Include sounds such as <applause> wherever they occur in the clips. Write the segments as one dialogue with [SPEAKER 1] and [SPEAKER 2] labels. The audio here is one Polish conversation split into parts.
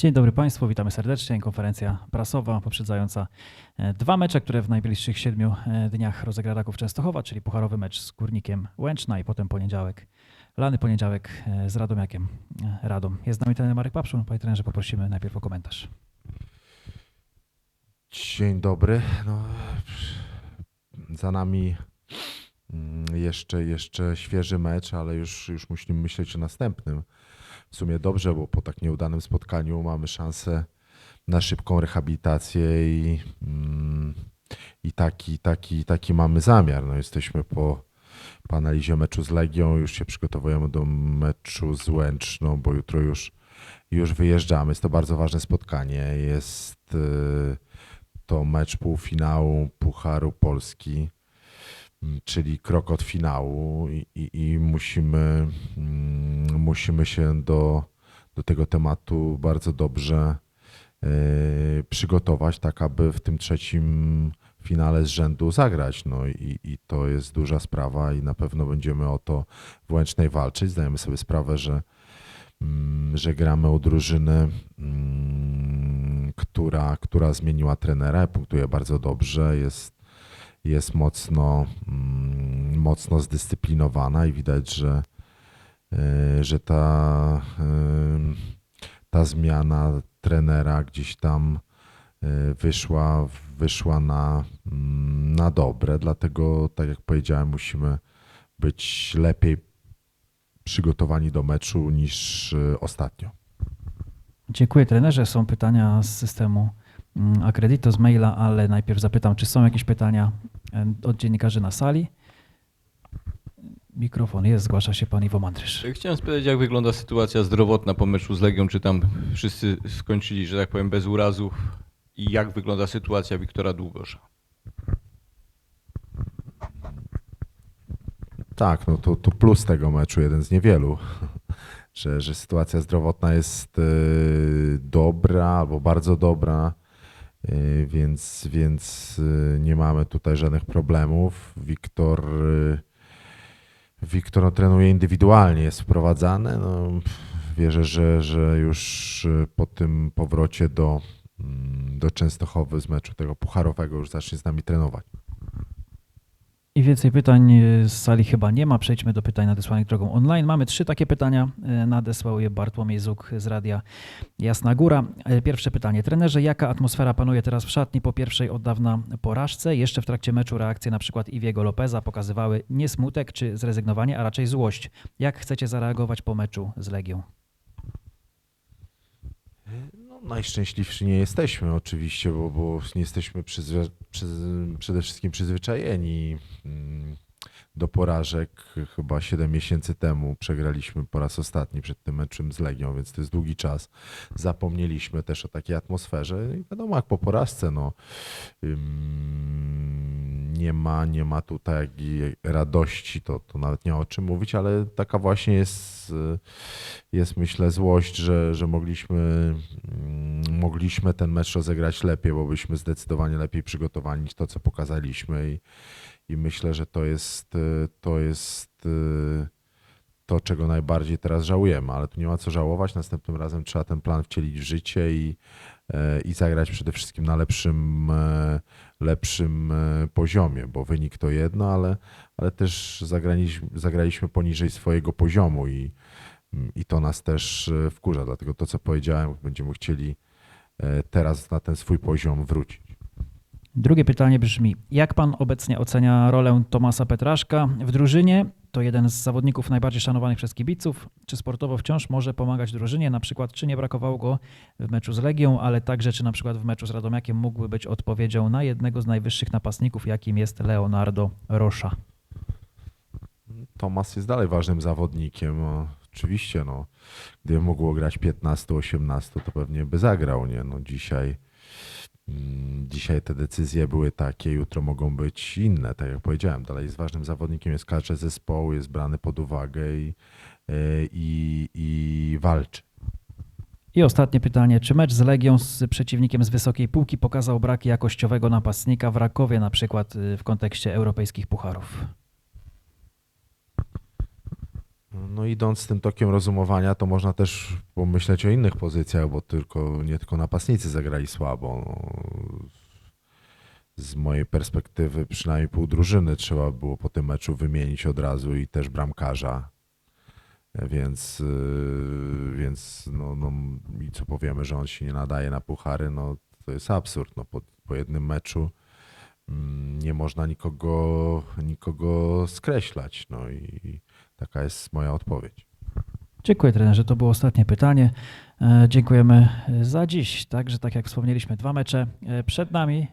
[SPEAKER 1] Dzień dobry Państwu, witamy serdecznie. Konferencja prasowa poprzedzająca e, dwa mecze, które w najbliższych siedmiu e, dniach rozegra Raków Częstochowa, czyli pucharowy mecz z Górnikiem Łęczna i potem poniedziałek, lany poniedziałek e, z Radomiakiem Radom. Jest z nami trener Marek Papszun. Panie trenerze, poprosimy najpierw o komentarz.
[SPEAKER 2] Dzień dobry. No, za nami mm, jeszcze, jeszcze świeży mecz, ale już, już musimy myśleć o następnym. W sumie dobrze, bo po tak nieudanym spotkaniu mamy szansę na szybką rehabilitację i, mm, i taki, taki, taki mamy zamiar. No, jesteśmy po, po analizie meczu z Legią, już się przygotowujemy do meczu z Łęczną, bo jutro już, już wyjeżdżamy. Jest to bardzo ważne spotkanie. Jest y, to mecz półfinału Pucharu Polski, m, czyli krok od finału i, i, i musimy, mm, musimy się do, do tego tematu bardzo dobrze y, przygotować, tak aby w tym trzecim finale z rzędu zagrać. No i, i to jest duża sprawa i na pewno będziemy o to w Łęcznej walczyć. Zdajemy sobie sprawę, że mm, że gramy u drużyny, mm, która, która zmieniła trenera, punktuje bardzo dobrze, jest, jest mocno, mm, mocno zdyscyplinowana i widać, że, że ta, y, ta zmiana trenera gdzieś tam y, wyszła, wyszła na, mm, na dobre, dlatego tak jak powiedziałem, musimy być lepiej przygotowani do meczu niż ostatnio.
[SPEAKER 1] Dziękuję trenerze. Są pytania z systemu mm, Accredito z maila, ale najpierw zapytam, czy są jakieś pytania e, od dziennikarzy na sali? Mikrofon jest, zgłasza się pan Iwo Mandrysz.
[SPEAKER 3] Chciałem spytać, jak wygląda sytuacja zdrowotna po meczu z Legią? Czy tam wszyscy skończyli, że tak powiem, bez urazów? I jak wygląda sytuacja Wiktora Długosza?
[SPEAKER 2] Tak, no to, to plus tego meczu, jeden z niewielu, <laughs> że, że sytuacja zdrowotna jest y, dobra albo bardzo dobra, y, więc, więc nie mamy tutaj żadnych problemów. Wiktor, Wiktor trenuje indywidualnie, jest wprowadzany. No, wierzę, że, że już y, po tym powrocie do, mm, do Częstochowy z meczu tego pucharowego już zacznie z nami trenować.
[SPEAKER 1] I więcej pytań e, z sali chyba nie ma. Przejdźmy do pytań nadesłanych drogą online. Mamy trzy takie pytania. E, Nadesłał je Bartłomiej Zuk z radia Jasna Góra. E, Pierwsze pytanie. Trenerze, jaka atmosfera panuje teraz w szatni po pierwszej od dawna porażce? Jeszcze w trakcie meczu reakcje na przykład Iwiego Lopeza pokazywały nie smutek czy zrezygnowanie, a raczej złość. Jak chcecie zareagować po meczu z Legią?
[SPEAKER 2] No, najszczęśliwsi nie jesteśmy oczywiście, bo, bo nie jesteśmy przyzwe, przyz, przede wszystkim przyzwyczajeni mm, do porażek. Chyba 7 miesięcy temu przegraliśmy po raz ostatni przed tym meczem z Legią, więc to jest długi czas. Zapomnieliśmy też o takiej atmosferze. I wiadomo, jak po porażce, no, ym, nie, ma, nie ma tutaj radości, to, to nawet nie ma o czym mówić, ale taka właśnie jest, y, jest myślę złość, że, że mogliśmy, mm, mogliśmy ten mecz rozegrać lepiej, bo byliśmy zdecydowanie lepiej przygotowani niż to, co pokazaliśmy i, i myślę, że to jest, y, to jest y, to, czego najbardziej teraz żałujemy, ale tu nie ma co żałować. Następnym razem trzeba ten plan wcielić w życie i, e, i zagrać przede wszystkim na lepszym, e, lepszym e, poziomie, bo wynik to jedno, ale, ale też zagraliśmy, zagraliśmy poniżej swojego poziomu i, i to nas też wkurza. Dlatego to, co powiedziałem, będziemy chcieli teraz na ten swój poziom wrócić.
[SPEAKER 1] Drugie pytanie brzmi: Jak pan obecnie ocenia rolę Tomasa Petraszka w drużynie? To jeden z zawodników najbardziej szanowanych przez kibiców. Czy sportowo wciąż może pomagać drużynie? Na przykład, czy nie brakowało go w meczu z Legią, ale także, czy na przykład w meczu z Radomiakiem mógłby być odpowiedzią na jednego z najwyższych napastników, jakim jest Leonardo Rocha?
[SPEAKER 2] Tomas jest dalej ważnym zawodnikiem. No, oczywiście, no, gdyby mogło grać 15-18, to pewnie by zagrał. Nie? No, dzisiaj, dzisiaj te decyzje były takie, jutro mogą być inne. Tak jak powiedziałem, dalej jest ważnym zawodnikiem, jest każdy zespołu, jest brany pod uwagę i, e, i, i walczy.
[SPEAKER 1] I ostatnie pytanie: czy mecz z Legią z przeciwnikiem z wysokiej półki pokazał brak jakościowego napastnika w Rakowie, na przykład y, w kontekście europejskich pucharów?
[SPEAKER 2] No idąc tym tokiem rozumowania, to można też pomyśleć o innych pozycjach, bo tylko nie tylko napastnicy zagrali słabo. Z mojej perspektywy przynajmniej pół drużyny trzeba było po tym meczu wymienić od razu i też bramkarza. Więc, yy, więc no, no, i co powiemy, że on się nie nadaje na puchary, no to jest absurd. No, po, po jednym meczu nie można nikogo, nikogo skreślać. No i taka jest moja odpowiedź.
[SPEAKER 1] Dziękuję trenerze, to było ostatnie pytanie. E, Dziękujemy za dziś. Także tak jak wspomnieliśmy, dwa mecze e, przed nami.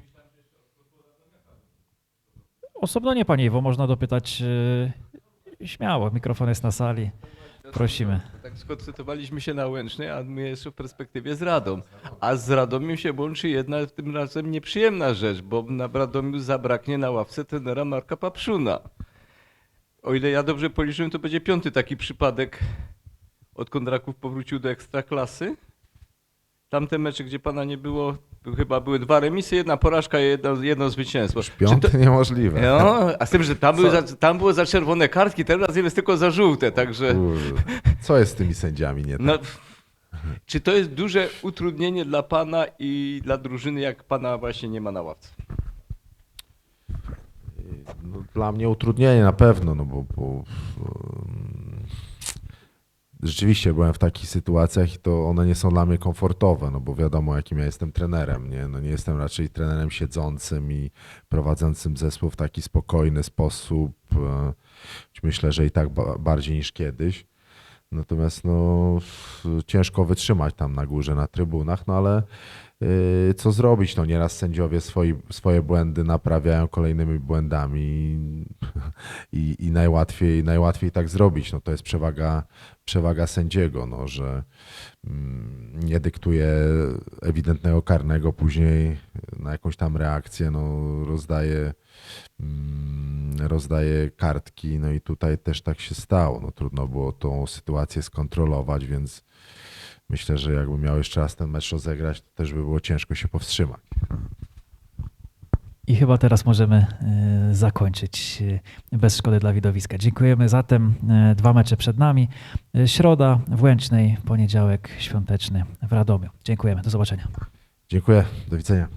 [SPEAKER 1] Osobno nie Panie Iwo, można dopytać e, śmiało, mikrofon jest na sali. Prosimy.
[SPEAKER 3] Tak skoncentrowaliśmy się na Łęcznej, a my jeszcze w perspektywie z Radą. A z Radomiu się łączy jedna tym razem nieprzyjemna rzecz, bo na Radomiu zabraknie na ławce trenera Marka Papszuna. O ile ja dobrze policzyłem, to będzie piąty taki przypadek, odkąd Raków powrócił do Ekstraklasy. Tamte mecze, gdzie pana nie było, chyba były dwa remisy, jedna porażka i jedno, jedno zwycięstwo.
[SPEAKER 2] Piąty
[SPEAKER 3] to-
[SPEAKER 2] niemożliwe.
[SPEAKER 3] no, a z tym, że tam, były za, tam było za czerwone kartki, teraz jest tylko za żółte, także...
[SPEAKER 2] Kurde. Co jest z tymi sędziami nie tak?
[SPEAKER 3] No, czy to jest duże utrudnienie dla pana i dla drużyny, jak pana właśnie nie ma na ławce?
[SPEAKER 2] No, dla mnie utrudnienie na pewno, no bo, bo rzeczywiście byłem w takich sytuacjach i to one nie są dla mnie komfortowe, no bo wiadomo jakim ja jestem trenerem, nie? No nie jestem raczej trenerem siedzącym i prowadzącym zespół w taki spokojny sposób, e, myślę, że i tak ba- bardziej niż kiedyś. Natomiast no, ciężko wytrzymać tam na górze, na trybunach, no ale Yy, co zrobić? No nieraz sędziowie swoi, swoje błędy naprawiają kolejnymi błędami i, i najłatwiej, najłatwiej tak zrobić. No to jest przewaga, przewaga sędziego, no, że mm, nie dyktuje ewidentnego karnego, później na jakąś tam reakcję no, rozdaje, mm, rozdaje kartki. No i tutaj też tak się stało. No, trudno było tą sytuację skontrolować, więc myślę, że jakbym miał jeszcze raz ten mecz rozegrać, to też by było ciężko się powstrzymać.
[SPEAKER 1] I chyba teraz możemy e, zakończyć e, bez szkody dla widowiska. Dziękujemy zatem. E, Dwa mecze przed nami. Środa w Łęcznej, poniedziałek świąteczny w Radomiu. Dziękujemy. Do zobaczenia.
[SPEAKER 2] Dziękuję, do widzenia.